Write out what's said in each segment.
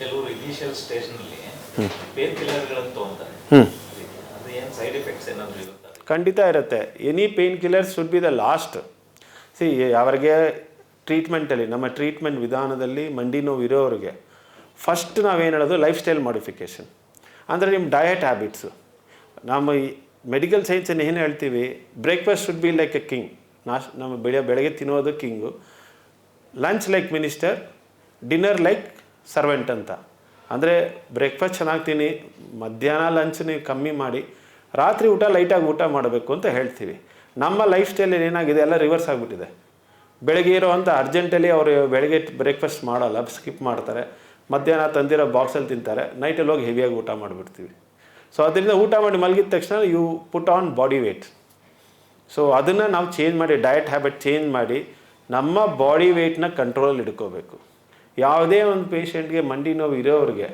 ಕೆಲವರು initial ಸ್ಟೇಜ್ನಲ್ಲಿ pain ಕಿಲ್ಲರ್ಗಳನ್ನು ತೊಗೊಂತಾರೆ. ಹ್ಞೂ ಅದು ಏನು ಸೈಡ್ ಎಫೆಕ್ಟ್ಸ್ ಏನಾದರೂ ಇರುತ್ತೆ? ಖಂಡಿತ ಇರುತ್ತೆ. Any pain killers should be the last C ಅವರಿಗೆ ಟ್ರೀಟ್ಮೆಂಟಲ್ಲಿ ನಮ್ಮ ಟ್ರೀಟ್ಮೆಂಟ್ ವಿಧಾನದಲ್ಲಿ ಮಂಡಿ ನೋವು ಇರೋರಿಗೆ ಫಸ್ಟ್ ನಾವೇನು ಹೇಳೋದು ಲೈಫ್ ಸ್ಟೈಲ್ ಮಾಡಿಫಿಕೇಷನ್ ಅಂದರೆ ನಿಮ್ಮ ಡಯಟ್ ಹ್ಯಾಬಿಟ್ಸು ನಮ್ಮ ಈ ಮೆಡಿಕಲ್ ಸೈನ್ಸನ್ನು ಏನು ಹೇಳ್ತೀವಿ? Breakfast should be like a king ನಾಶ್ ನಮ್ಮ ಬೆಳೆ ಬೆಳಗ್ಗೆ ತಿನ್ನೋದು king lunch like minister dinner like servant ಅಂತ. ಅಂದರೆ ಬ್ರೇಕ್ಫಾಸ್ಟ್ ಚೆನ್ನಾಗಿ ತಿನ್ನಿ ಮಧ್ಯಾಹ್ನ ಲಂಚ್ ಕಮ್ಮಿ ಮಾಡಿ, ರಾತ್ರಿ ಊಟ ಲೈಟಾಗಿ ಊಟ ಮಾಡಬೇಕು ಅಂತ ಹೇಳ್ತೀವಿ. ನಮ್ಮ ಲೈಫ್ ಸ್ಟೈಲಲ್ಲಿ ಏನಾಗಿದೆ, ಎಲ್ಲ ರಿವರ್ಸ್ ಆಗಿಬಿಟ್ಟಿದೆ. ಬೆಳಗ್ಗೆ ಇರೋವಂಥ ಅರ್ಜೆಂಟಲ್ಲಿ ಅವರು ಬೆಳಗ್ಗೆ ಬ್ರೇಕ್ಫಾಸ್ಟ್ ಮಾಡೋಲ್ಲ ಸ್ಕಿಪ್ ಮಾಡ್ತಾರೆ. ಮಧ್ಯಾಹ್ನ ತಂದಿರೋ ಬಾಕ್ಸಲ್ಲಿ ತಿಂತಾರೆ ನೈಟಲ್ಲಿ ಹೋಗಿ ಹೆವಿಯಾಗಿ ಊಟ ಮಾಡಿಬಿಡ್ತೀವಿ. ಸೊ ಅದರಿಂದ ಊಟ ಮಾಡಿ ಮಲಗಿದ ತಕ್ಷಣ you put on body weight so ಅದನ್ನು ನಾವು ಚೇಂಜ್ ಮಾಡಿ ಡಯಟ್ ಹ್ಯಾಬಿಟ್ ಚೇಂಜ್ ಮಾಡಿ, ನಮ್ಮ ಬಾಡಿ ವೆಯ್ಟ್ನ ಕಂಟ್ರೋಲಲ್ಲಿ ಇಟ್ಕೋಬೇಕು. ಯಾವುದೇ ಒಂದು ಪೇಷಂಟ್ಗೆ ಮಂಡಿ ನೋವು ಇರೋರಿಗೆ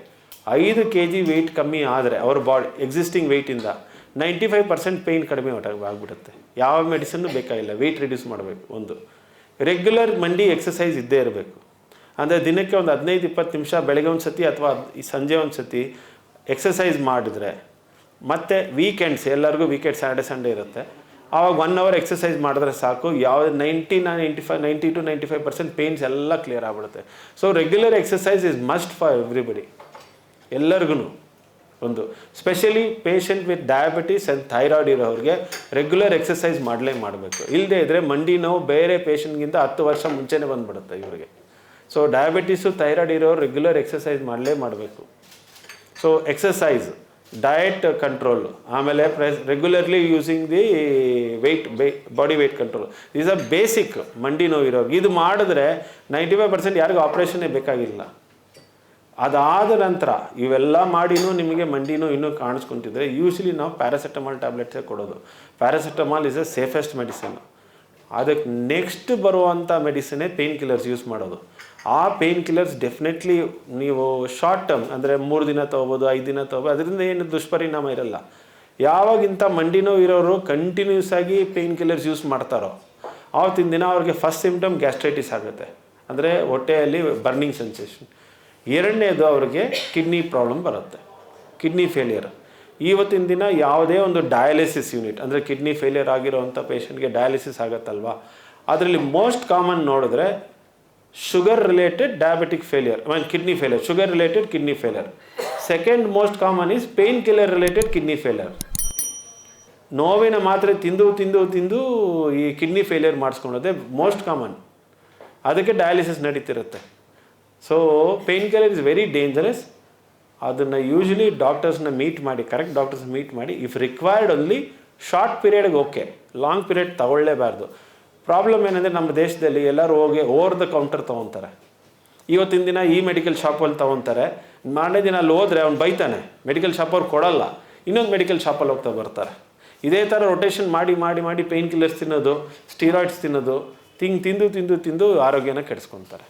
ಐದು ಕೆ ಜಿ ವೆಯ್ಟ್ ಕಮ್ಮಿ ಆದರೆ ಅವ್ರ ಬಾಡಿ ಎಕ್ಸಿಸ್ಟಿಂಗ್ ವೆಯ್ಟಿಂದ ನೈಂಟಿ ಫೈವ್ ಪರ್ಸೆಂಟ್ ಪೇಯ್ನ್ ಕಡಿಮೆ ಆಗಿಬಿಡುತ್ತೆ. ಯಾವ ಮೆಡಿಸನ್ನು ಬೇಕಾಗಿಲ್ಲ. ವೆಯ್ಟ್ ರಿಡ್ಯೂಸ್ ಮಾಡಬೇಕು ಒಂದು. ರೆಗ್ಯುಲರ್ ಮಂಡಿ ಎಕ್ಸಸೈಸ್ ಇದ್ದೇ ಇರಬೇಕು. ಅಂದರೆ ದಿನಕ್ಕೆ ಒಂದು ಹದಿನೈದು, ಇಪ್ಪತ್ತು ನಿಮಿಷ ಬೆಳಗ್ಗೆ ಒಂದು ಸತಿ ಅಥವಾ ಸಂಜೆ ಒಂದು ಸತಿ ಎಕ್ಸಸೈಸ್ ಮಾಡಿದರೆ ಮತ್ತು ವೀಕೆಂಡ್ಸ್ ಎಲ್ಲರಿಗೂ ವೀಕೆಂಡ್ ಸ್ಯಾಟರ್ಡೆ ಸಂಡೇ ಇರುತ್ತೆ. ಆವಾಗ ಒನ್ ಅವರ್ ಎಕ್ಸಸೈಸ್ ಮಾಡಿದ್ರೆ ಸಾಕು. ಯಾವ ninety ninety five ninety two ninety five percent pains ಎಲ್ಲ ಕ್ಲಿಯರ್ ಆಗ್ಬಿಡುತ್ತೆ. So regular exercise is must for everybody ಎಲ್ಲರಿಗೂ ಒಂದು. Specially patient with diabetes and thyroid ಇರೋರಿಗೆ ರೆಗ್ಯುಲರ್ ಎಕ್ಸಸೈಸ್ ಮಾಡಲೇ ಮಾಡಬೇಕು. ಇಲ್ಲದೇ ಇದ್ದರೆ ಮಂಡಿ ನೋವು ಬೇರೆ ಪೇಷಂಟ್ಗಿಂತ ಹತ್ತು ವರ್ಷ ಮುಂಚೆನೇ ಬಂದ್ಬಿಡುತ್ತೆ ಇವರಿಗೆ. ಸೊ ಡಯಾಬಿಟೀಸು ಥೈರಾಯ್ಡ್ ಇರೋರು ರೆಗ್ಯುಲರ್ ಎಕ್ಸಸೈಸ್ ಮಾಡಲೇ ಮಾಡಬೇಕು. ಸೊ ಎಕ್ಸಸೈಸ್ ಡಯಟ್ ಕಂಟ್ರೋಲ್ ಆಮೇಲೆ press regularly using the weight ಬೇ body weight control is a basic ಮಂಡಿ ನೋವು ಇರೋ ಇದು ಮಾಡಿದ್ರೆ ನೈಂಟಿ ಫೈವ್ ಪರ್ಸೆಂಟ್ ಯಾರಿಗೂ ಆಪ್ರೇಷನ್ನೇ ಬೇಕಾಗಿಲ್ಲ. ಅದಾದ ನಂತರ ಇವೆಲ್ಲ ಮಾಡಿನೂ ನಿಮಗೆ ಮಂಡಿನೂ ಇನ್ನೂ ಕಾಣಿಸ್ಕೊಂತಿದ್ರೆ ಯೂಶ್ವಲಿ ನಾವು ಪ್ಯಾರಾಸೆಟಮಾಲ್ ಟ್ಯಾಬ್ಲೆಟ್ಸೇ ಕೊಡೋದು. Paracetamol is a safest medicine ಅದಕ್ಕೆ ನೆಕ್ಸ್ಟ್ ಬರುವಂಥ ಮೆಡಿಸಿನೇ ಪೇಯ್ನ್ ಕಿಲ್ಲರ್ಸ್ ಯೂಸ್ ಮಾಡೋದು. ಆ ಪೇಯ್ನ್ ಕಿಲ್ಲರ್ಸ್ ಡೆಫಿನೆಟ್ಲಿ ನೀವು ಶಾರ್ಟ್ ಟರ್ಮ್ ಅಂದರೆ ಮೂರು ದಿನ ತೊಗೋಬೋದು, ಐದು ದಿನ ತೊಗೋಬೋದು, ಅದರಿಂದ ಏನು ದುಷ್ಪರಿಣಾಮ ಇರಲ್ಲ. ಯಾವಾಗಿಂತ ಮಂಡಿ ನೋವು ಇರೋರು ಕಂಟಿನ್ಯೂಸ್ ಆಗಿ ಪೇಯ್ನ್ ಕಿಲ್ಲರ್ಸ್ ಯೂಸ್ ಮಾಡ್ತಾರೋ, ಆವತ್ತಿನ ದಿನ ಅವ್ರಿಗೆ ಫಸ್ಟ್ ಸಿಮ್ಟಮ್ ಗ್ಯಾಸ್ಟ್ರೈಟಿಸ್ ಆಗುತ್ತೆ. ಅಂದರೆ ಹೊಟ್ಟೆಯಲ್ಲಿ ಬರ್ನಿಂಗ್ ಸೆನ್ಸೇಷನ್ ಎರಡನೇದು ಅವ್ರಿಗೆ ಕಿಡ್ನಿ ಪ್ರಾಬ್ಲಮ್ ಬರುತ್ತೆ. ಕಿಡ್ನಿ ಫೇಲಿಯರ್ ಇವತ್ತಿನ ದಿನ ಯಾವುದೇ ಒಂದು ಡಯಾಲಿಸಿಸ್ ಯೂನಿಟ್ ಅಂದರೆ ಕಿಡ್ನಿ ಫೇಲಿಯರ್ ಆಗಿರೋವಂಥ ಪೇಷಂಟ್ಗೆ ಡಯಾಲಿಸಿಸ್ ಆಗುತ್ತಲ್ವಾ? ಅದರಲ್ಲಿ ಮೋಸ್ಟ್ ಕಾಮನ್ ನೋಡಿದ್ರೆ sugar related diabetic failure mean kidney failure sugar related kidney failure second most common is pain killer related kidney failure ನೋವಿನ ಮಾತ್ರೆ ತಿಂದು ತಿಂದು ತಿಂದು ಈ ಕಿಡ್ನಿ ಫೇಲಿಯರ್ ಮಾಡಿಸ್ಕೊಳ್ಳೋದೆ ಮೋಸ್ಟ್ ಕಾಮನ್ ಅದಕ್ಕೆ dialysis ನಡೀತಿರುತ್ತೆ. So pain killer is very dangerous ಅದನ್ನು usually ಡಾಕ್ಟರ್ಸ್ನ ಮೀಟ್ ಮಾಡಿ ಕರೆಕ್ಟ್ ಡಾಕ್ಟರ್ಸ್ ಮೀಟ್ ಮಾಡಿ ಇಫ್ ರಿಕ್ವೈರ್ಡ್ ಅಲ್ಲಿ ಶಾರ್ಟ್ ಪೀರಿಯಡ್ಗೆ ಓಕೆ ಲಾಂಗ್ ಪೀರಿಯಡ್ ತಗೊಳ್ಳೇಬಾರ್ದು. ಪ್ರಾಬ್ಲಮ್ ಏನಂದರೆ ನಮ್ಮ ದೇಶದಲ್ಲಿ ಎಲ್ಲರೂ ಹೋಗಿ ಓವರ್ ದ ಕೌಂಟರ್ ತೊಗೊತಾರೆ. ಇವತ್ತಿನ ದಿನ ಈ ಮೆಡಿಕಲ್ ಶಾಪಲ್ಲಿ ತೊಗೊತಾರೆ. ಮಾರನೇ ದಿನ ಅಲ್ಲಿ ಹೋದರೆ ಅವ್ನು ಬೈತಾನೆ ಮೆಡಿಕಲ್ ಶಾಪವ್ರು ಕೊಡಲ್ಲ. ಇನ್ನೊಂದು ಮೆಡಿಕಲ್ ಶಾಪಲ್ಲಿ ಹೋಗ್ತಾ ಬರ್ತಾರೆ. ಇದೇ ಥರ ರೊಟೇಷನ್ ಮಾಡಿ ಮಾಡಿ ಮಾಡಿ ಪೇಯ್ನ್ ಕಿಲ್ಲರ್ಸ್ ತಿನ್ನೋದು ಸ್ಟೀರಾಯ್ಡ್ಸ್ ತಿನ್ನೋದು, ತಿಂಗ್ ತಿಂದು ತಿಂದು ತಿಂದು ಆರೋಗ್ಯನ ಕೆಡಿಸ್ಕೊತಾರೆ.